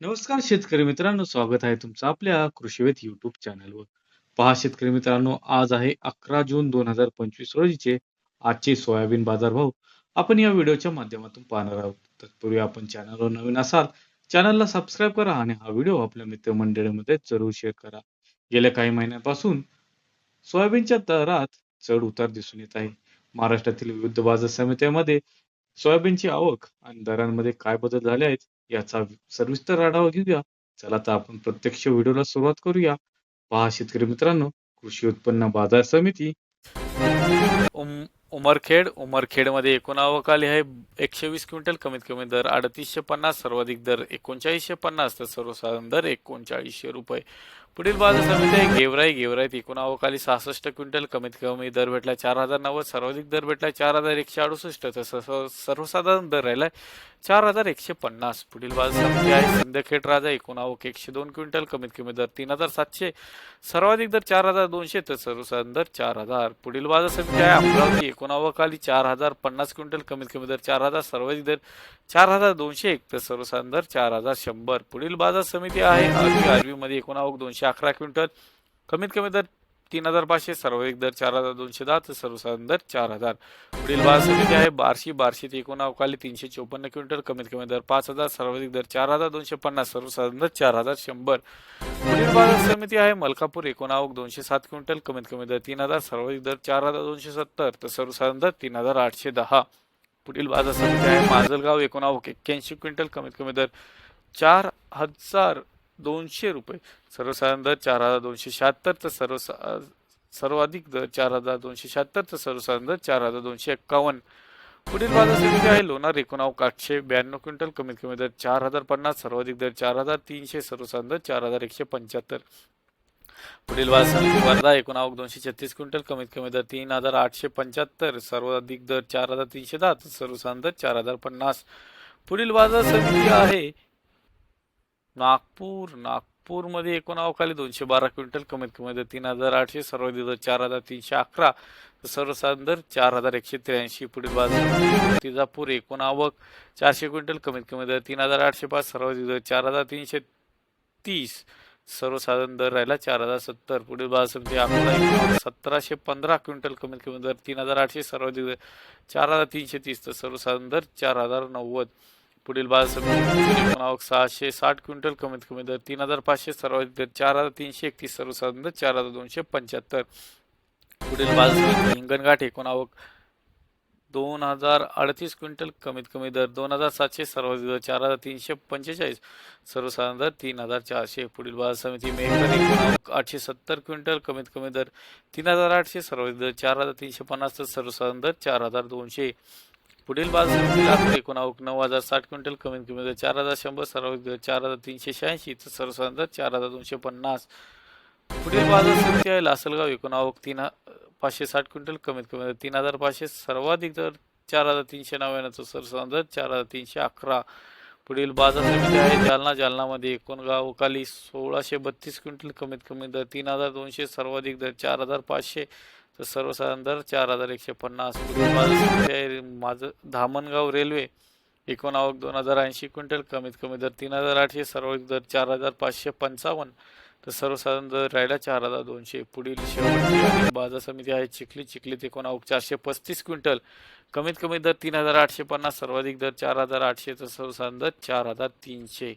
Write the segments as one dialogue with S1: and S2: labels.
S1: नमस्कार शेतकरी मित्रांनो स्वागत आहे तुमचं आपल्या कृषीवेत युट्यूब चॅनलवर पहा शेतकरी मित्रांनो आज आहे अकरा जून दोन हजार पंचवीस रोजीचे आजचे सोयाबीन बाजार भाव आपण या व्हिडिओच्या माध्यमातून पाहणार आहोत. तत्पूर्वी आपण चॅनलवर नवीन असाल चॅनलला सबस्क्राईब करा आणि हा व्हिडिओ आपल्या मित्रमंडळीमध्ये जरूर शेअर करा. गेल्या काही महिन्यांपासून सोयाबीनच्या दरात चढ उतार दिसून येत आहे. महाराष्ट्रातील विविध बाजार समित्यांमध्ये सोयाबीनची आवक आणि दरांमध्ये काय बदल झाले आहेत याचा सविस्तर आढावा घेऊया. चला तर आपण प्रत्यक्ष व्हिडिओला सुरुवात करूया. पहा शेतकरी मित्रांनो कृषी उत्पन्न बाजार समिती.
S2: उमरखेड उमरखेडमध्ये एकूण आवक आहे. एकशे वीस क्विंटल कमीत कमी दर अडतीसशे पन्नास सर्वाधिक दर एकोणचाळीसशे पन्नास तर सर्वसाधारण दर एकोणचाळीसशे रुपये. पुढील बाजार समिती आहे. गेवराई गेवराईत एकूण आवक सहासष्ट क्विंटल कमीत कमी दर भेटला चार हजार नव्वद सर्वाधिक दर भेटला चार हजार एकशे अडुसष्ट तर सर्वसाधारण दर राहिला चार हजार एकशे पन्नास. पुढील बाजार समिती आहे. सिंदखेड राजा एकूण आवक एकशे दोन क्विंटल कमीत कमी दर तीन हजार सातशे सर्वाधिक दर चार हजार दोनशे तर सर्वसाधारण दर चार हजार पुढील बाजार समिती आहे. अमरावती एकूण चार हजार पन्नास क्विंटल कमीत कमी दर चार हजार सर्वाधिक दर चार हजार दोनशे एक तर सर्वसाधारण दर चार हजार शंभर. पुढील बाजार समिती आहे. आरबी आरबीमध्ये दोनशे अकरा क्विंटल कमीत कमी दर तीन हजार पाचशे सर्वाधिक दर चार हजार दोनशे दहा तर सर्वसाधारण दर चार हजार. पुढील बाजार समिती आहे बारशी बार्शीत एकूण आवक तीनशे चोपन्न क्विंटल कमीत कमी दर पाच हजार सर्वाधिक दर चार हजार दोनशे पन्नास सर्वसाधारण दर चार हजार शंभर. पुढील बाजार समिती आहे मलकापूर एकूण आवक दोनशे सात क्विंटल कमीत कमी दर तीन हजार सर्वाधिक दर चार हजार दोनशे सत्तर तर सर्वसाधारण दर तीन हजार आठशे दहा. पुढील बाजार समिती आहे माजलगाव एकूण आवक एक्क्याऐंशी क्विंटल कमीत कमी दर चार हजार दोनशे रुपये. सर्वसाधारण दर चार हजार दोनशे शहात्तर तर सर्व सर्वाधिक दर चार हजार दोनशे शहात्तर तर सर्वसाधारण दर चार हजार दोनशे एक्कावन्न. पुढील बाजार समिती आहे लोणार एकोणाव आठशे ब्याण्णव क्विंटल कमीत कमी दर चार हजार पन्नास सर्वाधिक दर चार हजार तीनशे सर्वसाधारण दर चार हजार एकशे पंच्याहत्तर. पुढील बाजार समिती वर्धा एकोणावक दोनशे छत्तीस क्विंटल कमीत कमी दर तीन हजार आठशे पंच्याहत्तर सर्वाधिक दर चार हजार तीनशे दहा तर सर्वसाधारण दर चार हजार पन्नास. पुढील बाजार समिती आहे नागपूर नागपूरमध्ये एकूण अवकाळी दोनशे बारा क्विंटल कमीत कमी दर तीन हजार आठशे सर्वाधिक दर चार हजार तीनशे अकरा तर सर्वसाधारण दर चार हजार एकशे त्र्याऐंशी. पुढील बाजार तिजापूर एकूण आवक चारशे क्विंटल कमीत कमी दर तीन हजार आठशे पाच सर्वाधिक दर चार हजार तीनशे तीस सर्वसाधारण दर राहिला चार हजार सत्तर. पुढील बाजार समिती अकोला सतराशे पंधरा क्विंटल कमीत कमी दर तीन हजार आठशे सर्वाधिक दर चार हजार तीनशे तीस तर सर्वसाधारण दर चार हजार नव्वद. पुढील बाजार आवक सहाशे साठ क्विंटल कमीत कमी दर तीन हजार पाचशे सर्वाधिक दर चार हजार तीनशे एकतीस सर्वसाधारण दर चार हजार दोनशे पंच्याहत्तर. पुढील बाजार हिंगणघाट एकूण आवक दोन हजार अडतीस क्विंटल कमीत कमी दर दोन हजार सातशे सर्वाधिक दर चार हजार तीनशे पंचेचाळीस सर्वसाधारण दर तीन हजार चारशे. पुढील बाजार समिती मेहकर आठशे सत्तर क्विंटल कमीत कमी दर तीन हजार आठशे सर्वाधिक दर चार हजार तीनशे पन्नास तर सर्वसाधारण दर चार हजार दोनशे. पुढील बाजार समिती एकोणावक एकूण आवक नऊ हजार साठ क्विंटल कमीत कमी दर चार हजार शंभर सर्वाधिक दर चार हजार तीनशे शहाऐंशी तर सर्वसाधारण दर चार हजार दोनशे पन्नास. पुढील बाजार समिती आहे. लासलगाव एकूण आवक तीन पाचशे साठ क्विंटल कमीत कमी दर तीन हजार पाचशे सर्वाधिक दर चार हजार तीनशे नव्याण्णव तर सर्वसाधारण दर चार हजार तीनशे अकरा. पुढील बाजार समिती आहे. जालना जालनामध्ये एकूण गावकाली सोळाशे बत्तीस क्विंटल कमीत कमी दर. तीन हजार दोनशे सर्वाधिक दर चार हजार पाचशे. तर सर्वसाधारण दर चार हजार एकशे पन्नास माझं धामणगाव रेल्वे एकूण आवक दोन हजार ऐंशी क्विंटल कमीत कमी दर तीन हजार आठशे सर्वाधिक दर चार हजार पाचशे पंचावन्न. तर सर्वसाधारण दर राहिला चार हजार दोनशे. पुढील शेवटची बाजार समिती आहे चिखली. चिखलीत एकूण आवक चारशे पस्तीस क्विंटल. कमीत कमी दर तीन हजार आठशे पन्नास सर्वाधिक दर चार हजार आठशे. तर सर्वसाधारण दर चार हजार तीनशे.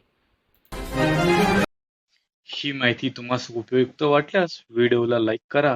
S1: ही माहिती तुम्हाला उपयुक्त वाटल्यास व्हिडिओला लाईक करा.